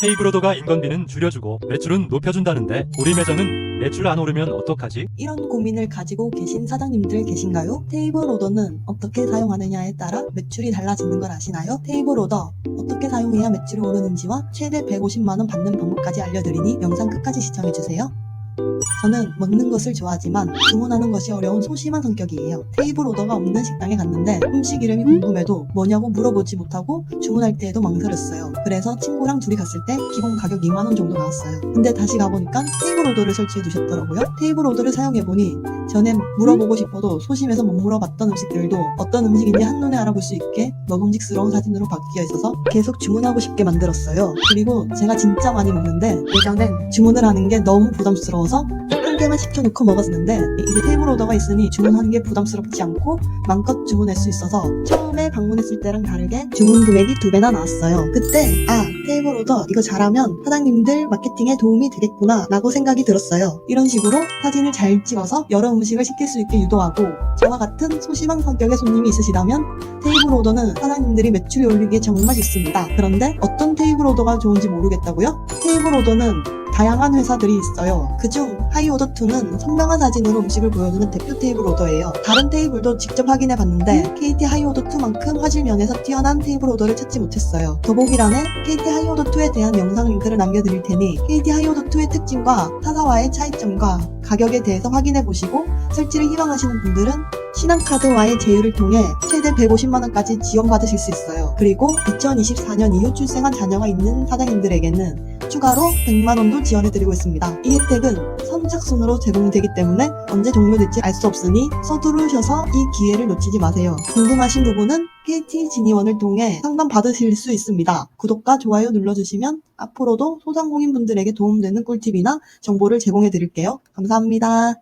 테이블 오더가 인건비는 줄여주고 매출은 높여준다는데 우리 매장은 매출 안 오르면 어떡하지? 이런 고민을 가지고 계신 사장님들 계신가요? 테이블 오더는 어떻게 사용하느냐에 따라 매출이 달라지는 걸 아시나요? 테이블 오더 어떻게 사용해야 매출이 오르는지와 최대 150만원 받는 방법까지 알려드리니 영상 끝까지 시청해주세요. 저는 먹는 것을 좋아하지만 주문하는 것이 어려운 소심한 성격이에요. 테이블 오더가 없는 식당에 갔는데 음식 이름이 궁금해도 뭐냐고 물어보지 못하고 주문할 때에도 망설였어요. 그래서 친구랑 둘이 갔을 때 기본 가격 2만원 정도 나왔어요. 근데 다시 가보니까 테이블 오더를 설치해 두셨더라고요. 테이블 오더를 사용해보니 전에 물어보고 싶어도 소심해서 못 물어봤던 음식들도 어떤 음식인지 한눈에 알아볼 수 있게 먹음직스러운 사진으로 바뀌어 있어서 계속 주문하고 싶게 만들었어요. 그리고 제가 진짜 많이 먹는데 예전엔 주문을 하는 게 너무 부담스러워 서 한 개만 시켜놓고 먹었는데 이제 테이블 오더가 있으니 주문하는 게 부담스럽지 않고 마음껏 주문할 수 있어서 처음에 방문했을 때랑 다르게 주문 금액이 두 배나 나왔어요. 그때 아 테이블 오더 이거 잘하면 사장님들 마케팅에 도움이 되겠구나 라고 생각이 들었어요. 이런 식으로 사진을 잘 찍어서 여러 음식을 시킬 수 있게 유도하고 저와 같은 소심한 성격의 손님이 있으시다면 테이블 오더는 사장님들이 매출이 올리기에 정말 좋습니다. 그런데 어떤 테이블 오더가 좋은지 모르겠다고요? 테이블 오더는 다양한 회사들이 있어요. 그중 하이오더2는 선명한 사진으로 음식을 보여주는 대표 테이블 오더예요. 다른 테이블도 직접 확인해 봤는데 KT 하이오더2만큼 화질 면에서 뛰어난 테이블 오더를 찾지 못했어요. 더보기란에 KT 하이오더2에 대한 영상 링크를 남겨드릴 테니 KT 하이오더2의 특징과 타사와의 차이점과 가격에 대해서 확인해 보시고 설치를 희망하시는 분들은 신한카드와의 제휴를 통해 최대 150만원까지 지원받으실 수 있어요. 그리고 2024년 이후 출생한 자녀가 있는 사장님들에게는 추가로 100만원도 지원해드리고 있습니다. 이 혜택은 선착순으로 제공되기 때문에 언제 종료될지 알 수 없으니 서두르셔서 이 기회를 놓치지 마세요. 궁금하신 부분은 KT 지니원을 통해 상담 받으실 수 있습니다. 구독과 좋아요 눌러주시면 앞으로도 소상공인분들에게 도움되는 꿀팁이나 정보를 제공해 드릴게요. 감사합니다.